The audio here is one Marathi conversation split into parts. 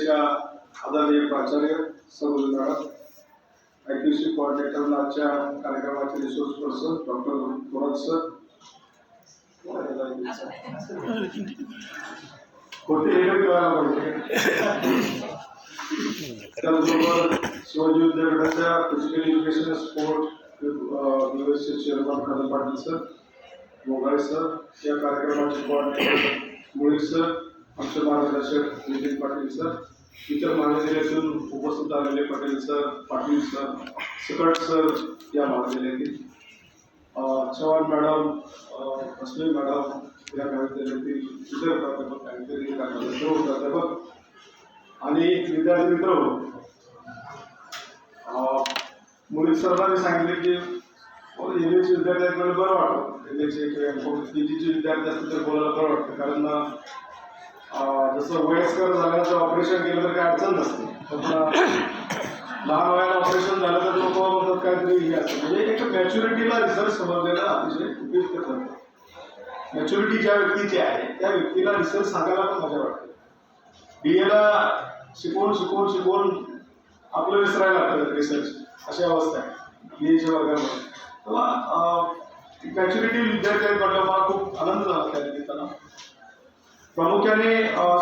संस्थेच्या आदरणीय प्राचार्य सर्व मॅडम आजच्या कार्यक्रमाचे resource person doctor Thorat sir पाहिजे त्याचबरोबर शिवाजी विद्यापीठाच्या physical education sport university chairman Kadam Patil sir Mogale sir या कार्यक्रमाचे सर आमचे मार्गदर्शक नितीन पाटील सर इतर महाविद्यालयातून उपस्थित आलेले Patel sir Patil sir Sakat sir या महाविद्यालयातील चव्हाण मॅडम अं, मॅडम या महाविद्यालयातील इतर प्राध्यापक काहीतरी प्राध्यापक सर्व प्राध्यापक आणि विद्यार्थी मित्र मुली सरांनी सांगितले की एम एचे विद्यार्थी बरं वाटतं एम एचे किंवा पी जीचे विद्यार्थी असतील तर बोलायला बरं वाटतं कारण जसं वयस्कर झाल्याचं ऑपरेशन केलं तर काय अडचण नसते. पण लहान वयाला ऑपरेशन झालं तर लोक म्हणतात काहीतरी हे असतं. म्हणजे एक मॅच्युरिटीला रिसर्च समजलेला अतिशय उपयुक्त ठरतो मॅच्युरिटी ज्या व्यक्तीची आहे त्या व्यक्तीला रिसर्च सांगायला पण मजा वाटते. बी एला शिकवून शिकवून शिकवून आपलं विसरायला लागतं रिसर्च अशी अवस्था आहे. बी एच्या वर्गामध्ये. तेव्हा मॅच्युरिटी विद्यार्थी आहेत म्हटलं मला खूप आनंद झाला त्या निमित्तानं प्रामुख्याने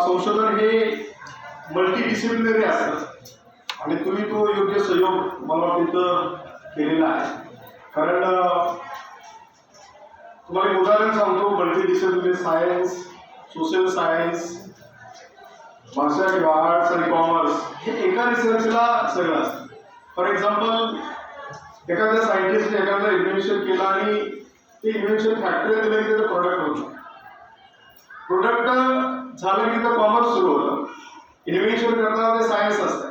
संशोधन हे मल्टीडिसिप्लिनरी असतं. आणि तुम्ही तो योग्य सहयोग मला तिथं केलेला आहे. कारण तुम्हाला एक उदाहरण सांगतो. मल्टीडिसिप्लिनरी सायन्स सोशल सायन्स भाषा किंवा आर्ट्स आणि कॉमर्स हे एका रिसर्चला सगळं असतं. फॉर एक्झाम्पल एखाद्या सायंटिस्टने एखादा इन्व्हेन्शन केला आणि ते इन्व्हेन्शन फॅक्टरी दिलं की त्याचं प्रोडक्ट होतं. प्रोडक्ट झालं की तर कॉमर्स सुरू होतं. इन्व्हेन्शन करताना ते सायन्स असतं.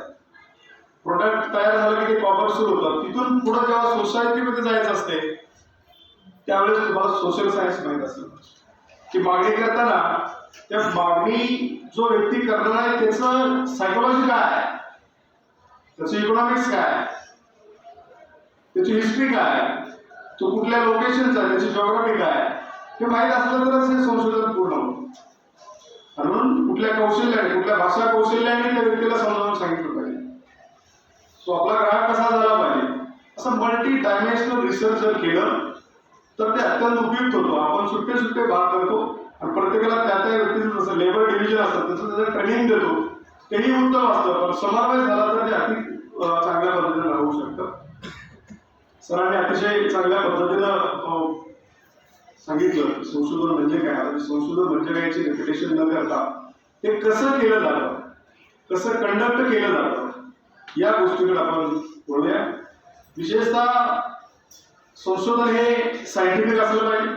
प्रोडक्ट तयार झालं की ते कॉमर्स सुरू होतं. तिथून पुढे जेव्हा सोसायटीमध्ये जायचं असते त्यावेळेस तुम्हाला सोशल सायन्स माहीत असेल. की मागणी करताना त्या मागणी जो व्यक्ती करणार आहे त्याचं सायकोलॉजी काय आहे? त्याचं इकॉनॉमिक्स काय आहे? त्याची हिस्ट्री काय आहे? तो कुठल्या लोकेशनचा त्याची जॉग्राफी काय आहे? हे माहीत असलं तरच हे संशोधन पूर्ण होतं. म्हणून कुठल्या कौशल्याने कुठल्या भाषा कौशल्याने त्या व्यक्तीला समजावून सांगितलं पाहिजे. सो आपला ग्राहक कसा झाला पाहिजे? असं मल्टी डायमेन्शनल रिसर्च जर केलं तर ते अत्यंत उपयुक्त होतो. आपण सुट्टे सुट्टे भाग करतो आणि प्रत्येकाला त्या त्या व्यक्तीचं जसं लेबर डिव्हिजन असतं तसं त्याचं ट्रेनिंग देतो. तेही उत्तम असतं पण समावेश झाला तर ते अति चांगल्या पद्धतीने राहू शकतं. सरांनी अतिशय चांगल्या पद्धतीनं सांगितलं संशोधन म्हणजे काय? आता संशोधन म्हणजे काय याचे रेप्युटेशन न करता ते कसं केलं जातं? कसं कंडक्ट केलं जातं? या गोष्टीकडे आपण बोलूया विशेषतः संशोधन हे सायंटिफिक असलं पाहिजे.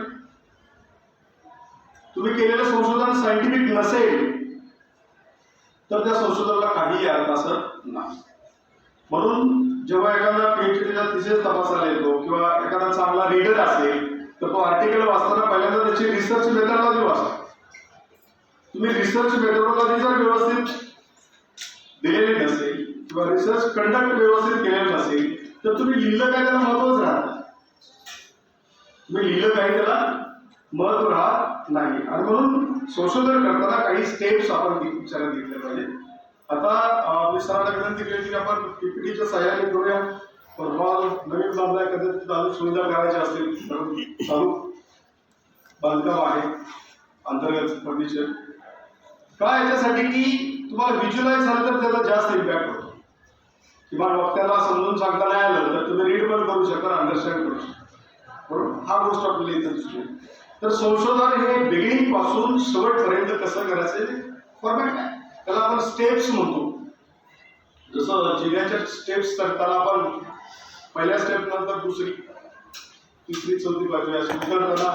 तुम्ही केलेलं संशोधन सायंटिफिक नसेल तर त्या संशोधनाला काही अर्थ असत नाही. म्हणून जेव्हा एखादा पीएचडीचा थिसिस तपासायला येतो किंवा एखादा चांगला रीडर असेल तर तो आर्टिकल वाचताना पहिल्यांदा त्याची रिसर्च मेथडॉलॉजी वाचतो तुम्ही रिसर्च मेथडॉलॉजी जर व्यवस्थित? दिलेली नसेल किंवा रिसर्च कंडक्ट व्यवस्थित केलेलं नसेल तर तुम्ही लिहिलं काय त्याला महत्वच राहत तुम्ही लिहिलं काय त्याला महत्त्व राहत नाही. आणि म्हणून संशोधन करताना काही स्टेप्स आपण विचारात घेतले पाहिजे आता मी सरांना विनंती केली की आपण पीपीटीच्या सहाय्याने करूया. परवा नवीन बांधला कदाचित चालू सुविधा करायच्या असतील. चालू बांधकाम आहे अंतर्गत फर्निचर. काय याच्यासाठी की तुम्हाला व्हिज्युअलाइज झालं तर त्याचा जास्त इम्पॅक्ट होतो. किंवा वक्त्याला समजून सांगता नाही आलं तर तुम्ही रीड पण करू शकता अंडरस्टँड करू शकता. बरोबर? हा गोष्ट आपल्याला इथं दिसतो तर संशोधन हे बिगिनिंगपासून शेवटपर्यंत कसं करायचं फॉर्मॅट आहे त्याला आपण स्टेप्स म्हणतो. जसं जिल्ह्याच्या स्टेप्स करताना आपण पहिल्या स्टेप नंतर दुसरी. तिसरी चौथी पाचवी अशी उतरताना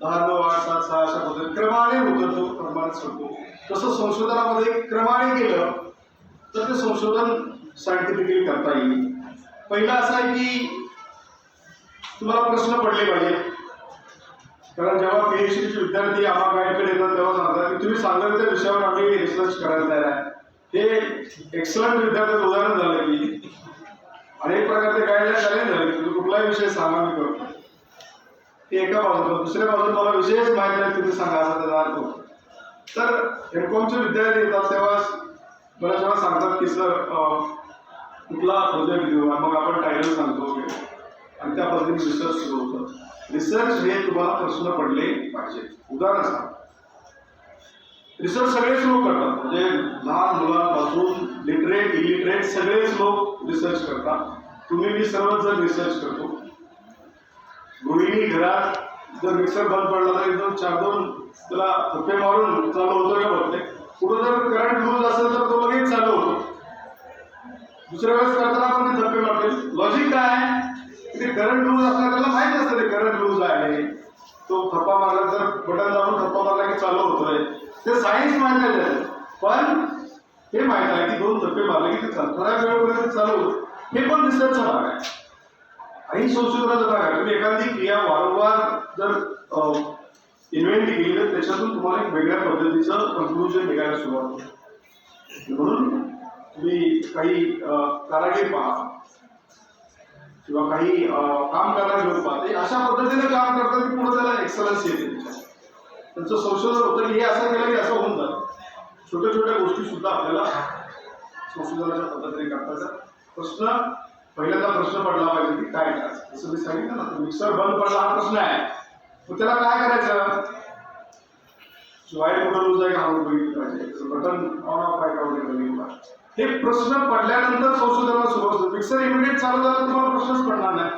दहा नऊ आठ सात सहा अशा पद्धतीने क्रमाने उतरतो क्रमाने सोडतो तसं संशोधनामध्ये क्रमाने केलं तर ते संशोधन सायंटिफिकली करता येईल. पहिलं असं आहे की तुम्हाला प्रश्न पडले पाहिजे. कारण जेव्हा पीएचडीचे विद्यार्थी आम्हा गाईडकडे येतात तेव्हा सांगतात की तुम्ही सांगाल त्या विषयावर आम्ही रिसर्च करायला तयार आहे. हे एक्सलंट विद्यार्थ्याचं उदाहरण झालं की अनेक प्रकारचे गाईडला चॅलेंज झाले तुम्ही कुठलाही विषय सांगा मी करतो ते एका बाजूला दुसऱ्या बाजूला मला विषयच माहीत नाही तुम्ही सांगा असा त्याचा अर्थ तर एमकॉमचे विद्यार्थी येतात तेव्हा बऱ्याच वेळा सांगतात की सर कुठला प्रोजेक्ट घेऊ? मग आपण टायटल सांगतो की आणि त्या पद्धतीने रिसर्च सुरू होतं. रिसर्च हे तुम्हाला प्रश्न पडले पाहिजे. उदाहरण सांग रिसर्च सगळेच लोक करतात. म्हणजे लहान मुलांपासून लिटरेट इलिटरेट सगळेच लोक रिसर्च करता. तुम्ही मी सर्वच जर रिसर्च करतो. गृहिणी घरात जर मिक्सर बंद पडला तर एकदम चार दोन त्याला धप्पे मारून चालू होतो का बघते. कुठं जर करंट लूज असेल तर तो लगेच चालू होतो. दुसऱ्या वेळेस करताना आपण ते धप्पे मारते लॉजिक काय आहे? ते करंट लूज असणार त्याला माहीत असतं ते करंट लूज आहे. तो थप्पा मारला तर बटन दाबून थप्पा मारला की चालू होतोय. ते सायन्स माहिती आहे. पण हे माहीत आहे की दोन धप्पे मारले की ते चालू. चालू हे पण रिसर्चचा भाग आहे. आणि संशोधनाचा भाग आहे. तुम्ही एखादी क्रिया वारंवार जर इन्व्हेंट केली तर त्याच्यातून तुम्हाला एक वेगळ्या पद्धतीचं कन्क्लुजन निघायला सुरुवात होते. म्हणून तुम्ही काही कारागीर पहा. किंवा काही काम करणारे लोक पाहते ते अशा पद्धतीने काम करतात की पुढे त्याला एक्सलन्स येते. त्यांचं संशोधन होतं की हे असं केलं की असं होऊन जातं. छोट्या छोट्या गोष्टी सुद्धा आपल्याला संशोधनाच्या पद्धतीने करता येतात. प्रश्न पहिल्यांदा प्रश्न पडला पाहिजे की काय करायचं जसं मी सांगितलं ना मिक्सर बंद पडला हा प्रश्न आहे. मग त्याला काय करायचं? शिवाय बटन उजाय आहे का पाहिजे बटन ऑन ऑफ काय का बघितलं हे प्रश्न पडल्यानंतर संशोधनाला सुरुवात होते. मिक्सर इमिडिएट चालू झाला तर तुम्हाला प्रश्नच पडणार नाही.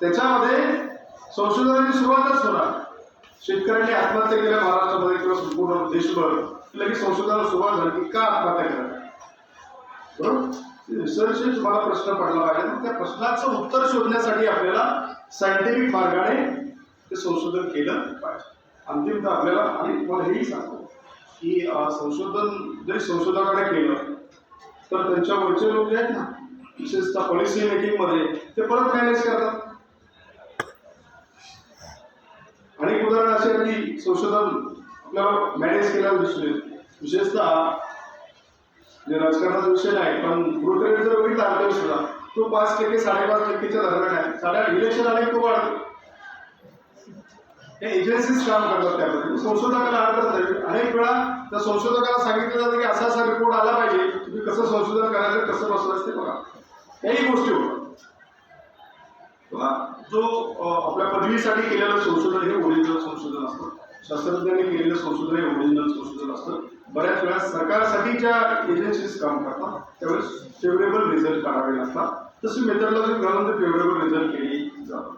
त्याच्यामध्ये संशोधनाची सुरुवातच होणार. शेतकऱ्यांनी आत्महत्या केल्या महाराष्ट्रामध्ये किंवा संपूर्ण देशभर. लगेच संशोधनाला सुरुवात झाली की का आत्महत्या करतात बरोबर? रिसर्च तुम्हाला प्रश्न पडला पाहिजे ना त्या प्रश्नाचं उत्तर शोधण्यासाठी आपल्याला सायंटिफिक मार्गाने ते संशोधन केलं पाहिजे. अंतिमतः आपल्याला आणि तुम्हाला हेही सांगतो की संशोधन जरी संशोधकाने केलं तर त्यांच्या वरचे लोक जे आहेत ना विशेषतः पॉलिसी मेकिंगमध्ये ते परत मॅनेज करतात. अनेक उदाहरण असे आहेत की संशोधन आपल्याला मॅनेज केल्यावर दिसून विशेषतः राजकारणाचा विषय नाही पण गृहकर्मी जर बघितला तरी तो पाच टक्के साडेपाच टक्केच्या दरम्यान आहे. साड्या इलेक्शन आले तो वाढतो. हे एजन्सीज काम करतात त्यामध्ये. संशोधकाला अडचण नाही. अनेक वेळा त्या संशोधकाला सांगितलं जातं की असा असा रिपोर्ट आला पाहिजे. तुम्ही कसं संशोधन करायचं कसं बसवायचं ते बघा. याही गोष्टी होतात. जो आपल्या पदवीसाठी केलेलं संशोधन हे ओरिजिनल संशोधन असतं. शास्त्रज्ञांनी केलेलं संशोधन हे ओरिजिनल संशोधन असतं. बऱ्याच वेळा सरकारसाठी ज्या एजन्सीज काम करतात. त्यावेळेस फेवरेबल रिझल्ट काढावे लागतात. तशी जर घालून ते फेवरेबल रिझल्ट केली जातात.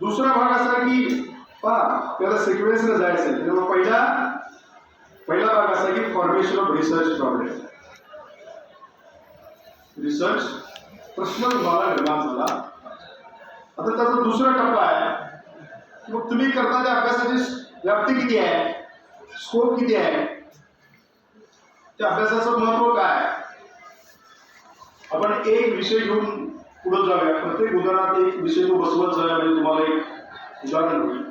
दुसरा भाग असा की पहा त्याला सिक्वेन्सला जायचं आहे तेव्हा पहिला पहिला भाग असा की formation of research problem research प्रश्न तुम्हाला निर्माण झाला. आता त्याचा दुसरा टप्पा आहे. मग तुम्ही करता त्या अभ्यासाची व्याप्ती किती आहे? स्कोप किती आहे? त्या अभ्यासाचं महत्त्व काय? आपण एक विषय घेऊन पुढे जाऊया. प्रत्येक उदाहरणात एक विषय तो बसवत जाऊया म्हणजे तुम्हाला एक उदाहरण होईल